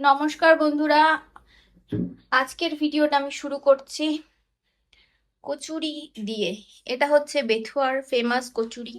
নমস্কার বন্ধুরা। আজকের ভিডিওটা আমি শুরু করছি কচুরি দিয়ে। এটা হচ্ছে বেথুয়ার ফেমাস কচুরি।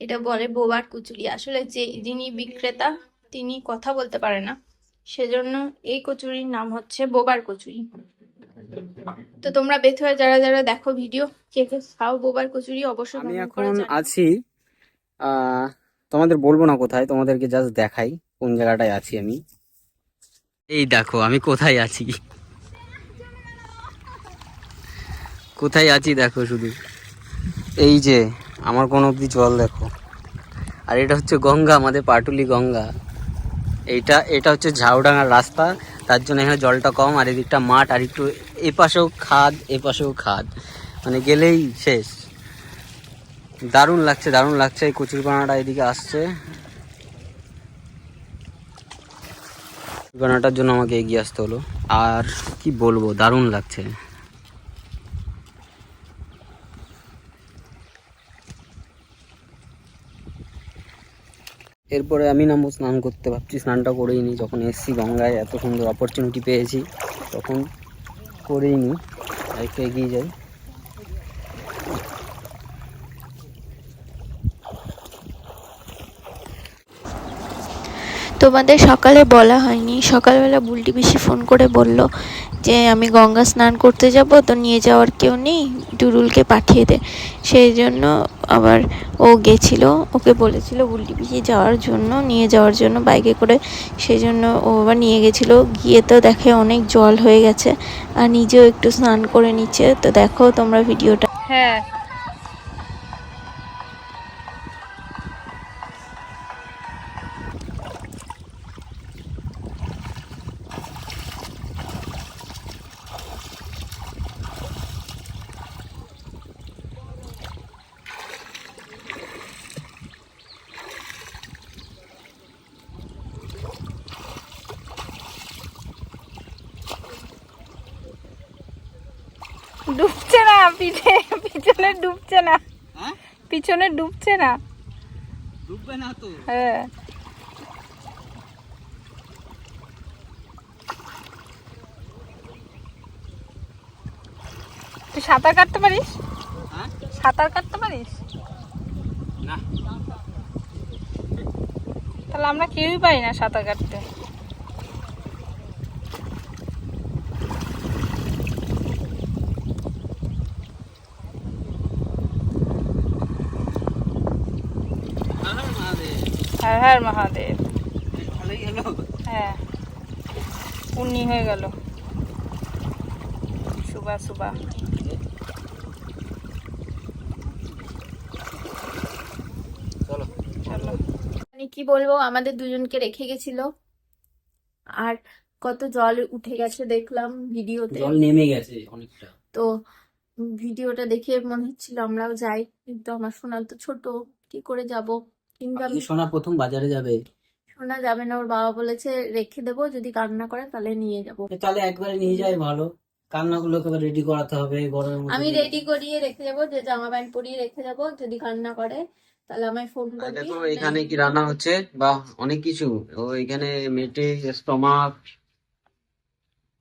এটা বলে বোবার কচুরি। আসলে যে যিনি বিক্রেতা তিনি কথা বলতে পারে না। সেজন্য এই কচুরির নাম হচ্ছে বোবার কচুরি। তো তোমরা বেথুয়ার যারা যারা দেখো ভিডিও কে কে খাও বোবার কচুরি অবশ্যই আমি এখন। আছি আহ, তোমাদের বলব না কোথায় তোমাদেরকে জাস্ট দেখাই কোন জায়গাটায় আছি আমি। এই দেখো, আমি কোথায় আছি? কোথায় আছি দেখো শুধু। এই যে, আমার কোনো অব্দি জল দেখো। আর এটা হচ্ছে গঙ্গা, আমাদের পাটুলি গঙ্গা। এইটা, এটা হচ্ছে ঝাউডাঙ্গার রাস্তা, তার জন্য এখানে জলটা কম, আর এদিকটা মাঠ, আর একটু এপাশেও খাদ এপাশেও খাদ। মানে গেলেই শেষ। দারুণ লাগছে দারুণ লাগছে, এই কচুরপানাটা এদিকে আসছে। কচুরিপানাটার জন্য আমাকে এগিয়ে আসতে হলো। আর কি বলব, দারুণ লাগছে। এরপরে আমি নামবো, স্নান করতে ভাবছি। স্নানটা করেই নি, যখন এসছি গঙ্গায়, এত সুন্দর অপরচুনিটি পেয়েছি। তখন করেই নি এগিয়ে যাই। তোমাদের সকালে বলা হয়নি। সকালবেলা বুলটি পিসি ফোন করে বলল যে, আমি গঙ্গা স্নান করতে যাব, তো নিয়ে যাওয়ার কেউ নেই টুরুলকে পাঠিয়ে দে। সেই জন্য আবার ও গেছিল, ওকে বলেছিল বুলটি পিসি যাওয়ার জন্য, নিয়ে যাওয়ার জন্য বাইকে করে। সেই জন্য ও আবার নিয়ে গেছিল। গিয়ে তো দেখে অনেক জল হয়ে গেছে, আর নিজেও একটু স্নান করে নিচ্ছে। তো দেখো তোমরা ভিডিওটা। হ্যাঁ না পিঠে পিছনে ডুবছে না। হ্যাঁ? পিছনে ডুবছে না। ডুববে না তো। হ্যাঁ। তুই সাঁতার কাটতে পারিস? হ্যাঁ? সাঁতার কাটতে পারিস? না। তাহলে আমরা কেউই পারি না সাঁতার কাটতে। হ্যাঁ মহাদেব। হ্যাঁ উন্নি হয়ে গেল। সুবা সুবা। মানে কি বলব আমাদের দুজনকে রেখে গেছিল। আর কত জল উঠে গেছে দেখলাম ভিডিওতে। জল নেমে গেছে অনেকটা। তো ভিডিওটা দেখে মনে হচ্ছিল আমরাও যাই। কিন্তু আমার সোনাল তো ছোট কি করে যাব? কিন্তু আমি। সোনা প্রথম বাজারে যাবে। সোনা যাবে না ওর বাবা বলেছে রেখে দেবো যদি কান্না করে তাহলে নিয়ে যাব। তাহলে একবারে নিয়ে যাই ভালো। কান্নাগুলো একেবারে রেডি করাতে হবে গরমের মধ্যে আমি রেডি করিয়ে রেখে যাব যে জামা প্যান্ট পরিয়ে রেখে যাব যদি কান্না করে তাহলে আমায় ফোন আর করবি। দেখো এখানে কি রান্না হচ্ছে? বা অনেক কিছু। ও এখানে মেটে স্টমাক।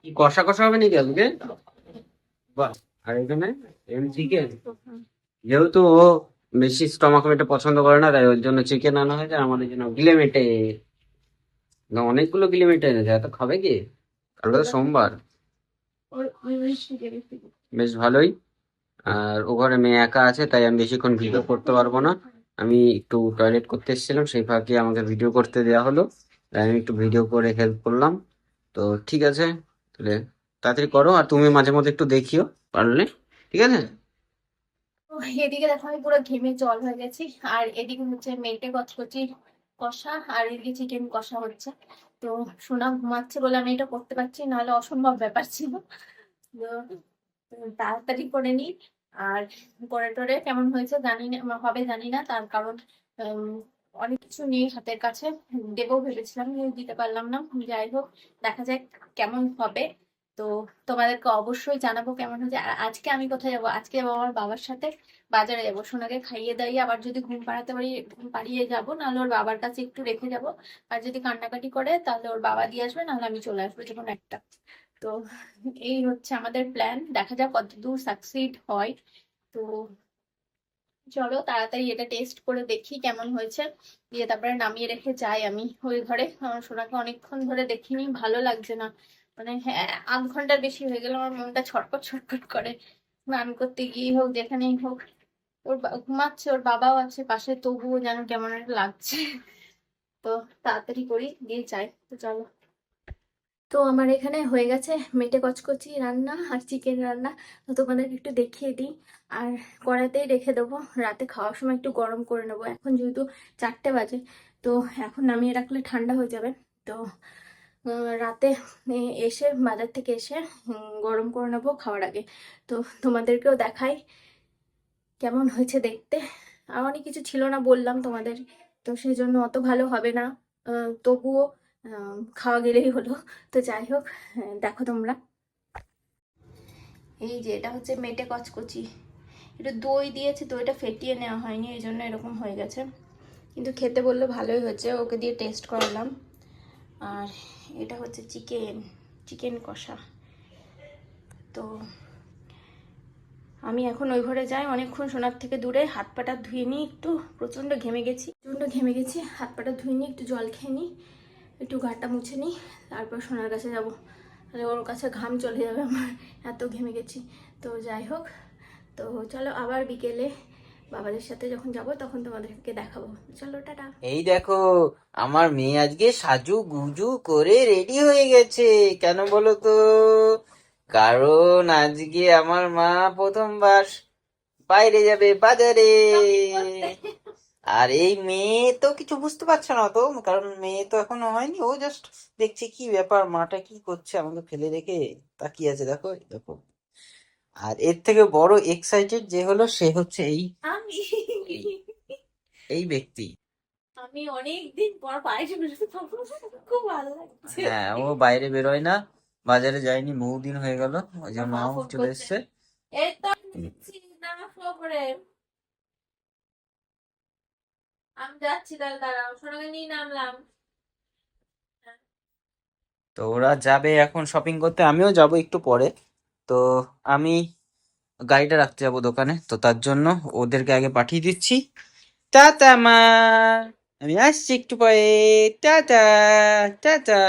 কি কষা কষা হবে নাকি আজকে? বাহ আর এখানে চিকেন যেহেতু ও বেশি স্টমাক মেটে পছন্দ করে না তাই ওর জন্য চিকেন আনা হয়েছে আমাদের জন্য গিলে মেটে অনেকগুলো গিলে মেটে এনেছে এত খাবে কি? কালকে তো সোমবার। বেশি ভালোই। আর ও ঘরে মেয়ে একা আছে তাই আমি বেশিক্ষণ ভিডিও করতে পারব না। আমি একটু টয়লেট করতে এসেছিলাম সেই ফাঁকে আমাকে ভিডিও করতে দেওয়া হলো। তাই আমি একটু ভিডিও করে হেল্প করলাম। তো ঠিক আছে তাহলে তাড়াতাড়ি করো আর তুমি মাঝে মধ্যে একটু দেখিও পারলে। ঠিক আছে? এদিকে দেখো আমি পুরো ঘেমে জল হয়ে গেছি, আর এদিকে হচ্ছে মেটে কচকচি কষা, আর এদিকে চিকেন কষা হচ্ছে। তো সোনা ঘুমাচ্ছে বলে আমি এটা করতে পারছি নাহলে অসম্ভব ব্যাপার ছিল। তাড়াতাড়ি করে নিই, আর করে টোরে কেমন হয়েছে জানি না হবে জানি না, তার কারণ অনেক কিছু নেই হাতের কাছে। দেবো ভেবেছিলাম দিতে পারলাম না, যাই হোক, দেখা যাক কেমন হবে। তো তোমাদেরকে অবশ্যই জানাব কেমন হয়েছে। আর আজকে আমি কোথায় যাব? আজকে যাব আমার বাবার সাথে বাজারে যাব। সোনাকে খাইয়ে দাইয়ে আবার যদি ঘুম পাড়াতে পারি, ঘুম পাড়িয়ে যাব, নাহলে ওর বাবার কাছে একটু রেখে যাব। আর যদি কান্নাকাটি করে, তাহলে ওর বাবা দিয়ে আসবে, নাহলে আমি চলে আসব যে কোনো একটা। তো এই হচ্ছে আমাদের প্ল্যান দেখা যাক কত দূর সাকসিড হয়। তো চলো তাড়াতাড়ি এটা টেস্ট করে দেখি কেমন হয়েছে। দিয়ে তারপরে নামিয়ে রেখে যাই আমি ওই ঘরে। সোনাকে অনেকক্ষণ ধরে দেখিনি, ভালো লাগছে না। মানে হ্যাঁ আধ ঘণ্টার বেশি হয়ে গেল, আমার মনটা ছটপট ছটপট করে। স্নান করতে গিয়ে হোক, যেখানেই হোক, ওর ঘুমাচ্ছে, ওর বাবাও আছে পাশে, তবুও যেন কেমন একটা লাগছে। তো তাড়াতাড়ি করি দিয়ে যাই, তো চলো। তো আমার এখানে হয়ে গেছে মেটে কচকচি রান্না আর চিকেন রান্না। তো তোমাদের একটু দেখিয়ে দিই। আর কড়াইতেই রেখে দেবো। রাতে খাওয়ার সময় একটু গরম করে নেব। এখন যেহেতু চারটে বাজে, তো এখন নামিয়ে রাখলে ঠান্ডা হয়ে যাবে। তো রাতে এসে, বাজার থেকে এসে গরম করে নেব খাওয়ার আগে। তো তোমাদেরকেও দেখাই কেমন হয়েছে দেখতে। আর অনেক কিছু ছিল না বললাম তোমাদের, তো সেই জন্য অত ভালো হবে না। তবুও খাওয়া গেলেই হলো। তো যাই হোক দেখো তোমরা। এই যে, এটা হচ্ছে মেটে কচকচি। এটা দই দিয়েছে, দইটা ফেটিয়ে নেওয়া হয়নি, এই জন্য এরকম হয়ে গেছে। কিন্তু খেতে বললে ভালোই হয়েছে ওকে দিয়ে টেস্ট করালাম। আর এটা হচ্ছে চিকেন চিকেন কষা। তো আমি এখন ওই ঘরে যাই, অনেকক্ষণ সোনার থেকে দূরে হাত পাটা ধুয়ে নিই একটু, প্রচণ্ড ঘেমে গেছি। প্রচণ্ড ঘেমে গেছি, হাত পাটা ধুয়ে নিই, একটু জল খেয়ে নিই, একটু গাটা মুছে নিই, তারপর সোনার কাছে যাব। তাহলে ওর কাছে ঘাম চলে যাবে আমার, এত ঘেমে গেছি। তো যাই হোক, তো চলো আবার বিকেলে বাবাদের সাথে যখন যাব, তখন তোমাদেরকে দেখাবো। চলো, টাটা। এই দেখো, আমার মেয়ে আজকে সাজু গুজু করে রেডি হয়ে গেছে। কেন বলো তো? কারণ আজকে আমার মা প্রথমবার বাইরে যাবে বাজারে। আর এই মেয়ে তো কিছু বুঝতে পারছে না তো, কারণ মেয়ে তো এখনও হয়নি। ও জাস্ট দেখছে কি ব্যাপার, মাটা কি করছে আমাকে ফেলে রেখে তাকিয়ে আছে। দেখো দেখো। আর এর থেকে বড় এক্সাইটেড যে হলো সে হচ্ছে এই আমি। এই ব্যক্তি। আমি অনেক দিন পর বাইরে খুব ভালো লাগছে। হ্যাঁ ও বাইরে বেরোয় না বাজারে যায়নি বহুদিন হয়ে গেল ওই মা মাও চলে। এসছে। এই তো আমি যাচ্ছি, নামা ফ্লো করে আমি যাচ্ছি তাহলে দাঁড়াও সোনাকে নিয়ে নামলাম। তো ওরা যাবে এখন শপিং করতে আমিও যাব একটু পরে। তো আমি গাড়িটা রাখতে যাব দোকানে। তো তার জন্য ওদেরকে আগে পাঠিয়ে দিচ্ছি। টাটা, মা। আমি আসছি একটু পরে। Tata tata.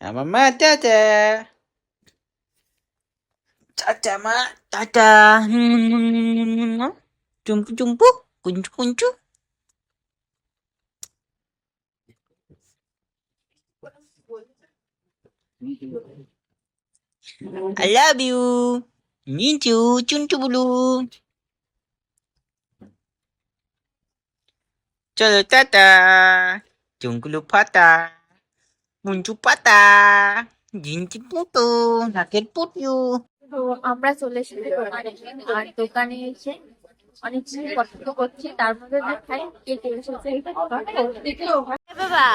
আমার মা, টাটা। টাটা, মা, টাটা। উম। চুম্পু চুম্পু কুঞ্চু কুঞ্চু। I love you. Me too. Chunchu bulu. চলো টাটা চুঙ্কুলু ফাটা মুঞ্চু পাতা জিনচি পুতো নাকের পুটু তো আমরা চলে এসেছি দোকানে। আর দোকানে এসে অনেক কিছু পছন্দ করছি। তার মধ্যে দেখাই কে কে এসেছে। বাবা।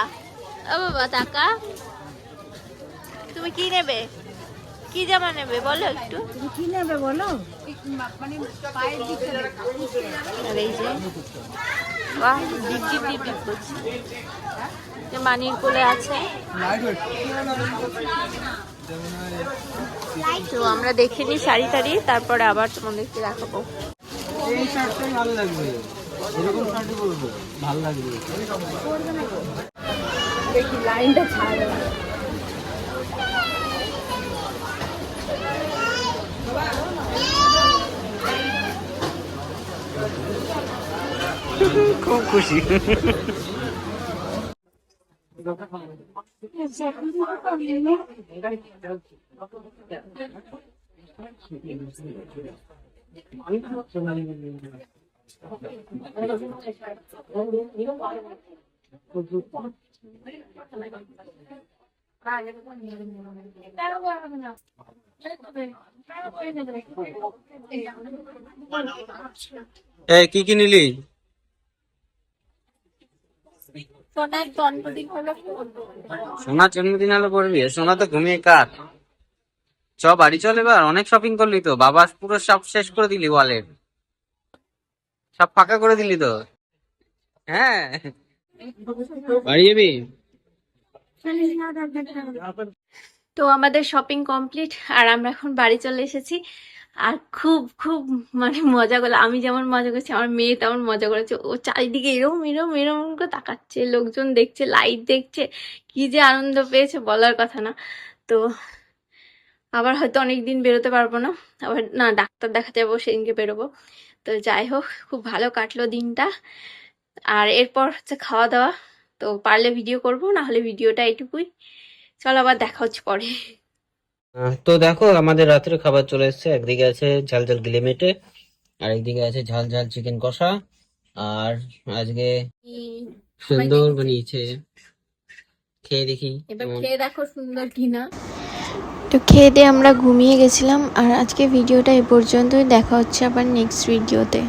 ও বাবা টাকা। তুমি কি নেবে? কি জামা নেবে? বলো একটু। কি নেবে বলো? আর এই যে বাহ ডিপ ডিপ ডিপ ডিপ করছে যে মানির কোলে আছে। তো আমরা দেখে নিই শাড়ি টাড়ি তারপরে আবার তোমাদেরকে দেখাবো। এই শার্টটাই ভালো লাগবে। এরকম শার্টই বলব ভালো লাগবে। দেখি লাইনটা ছাড়ো খুব খুশি। কি কি নিলি? সোনার জন্মদিন হলো করবি? সোনা তো ঘুমিয়ে কার? চ বাড়ি চল এবার অনেক শপিং করলি তো। বাবা পুরো সব শেষ করে দিলি ওয়ালেট সব ফাঁকা করে দিলি তো। হ্যাঁ। বাড়ি যাবি? তো আমাদের শপিং কমপ্লিট আর আমরা এখন বাড়ি চলে এসেছি। আর খুব খুব মানে মজা করল আমি যেমন মজা করছি, আমার মেয়ে তেমন মজা করেছে। ও চারিদিকে এরম এরম এরম করে তাকাচ্ছে, লোকজন দেখছে লাইট দেখছে। কি যে আনন্দ পেয়েছে বলার কথা না। তো আবার হয়তো অনেক দিন বেরোতে পারব না। আবার না, ডাক্তার দেখা যাব, সেদিনকে বেরোবো। তো যাই হোক, খুব ভালো কাটলো দিনটা। আর এরপর হচ্ছে খাওয়া দাওয়া তো পারলে ভিডিও করব, না হলে ভিডিওটা এটুকুই। চলো আবার দেখা হচ্ছে পরে। তো দেখো আমাদের রাত্রে খাবার চলে এসেছে। একদিকে আছে ঝাল ঝাল গিলে মেটে আর একদিকে আছে ঝাল ঝাল চিকেন কষা। আর আজকে সুন্দর বানিয়েছে। খেয়ে দেখি এবার খেয়ে দেখো সুন্দর কিনা। তো খেয়ে দিয়ে আমরা ঘুমিয়ে গেছিলাম আর আজকে ভিডিওটা এ পর্যন্তই। দেখা হচ্ছে আবার নেক্সট ভিডিওতে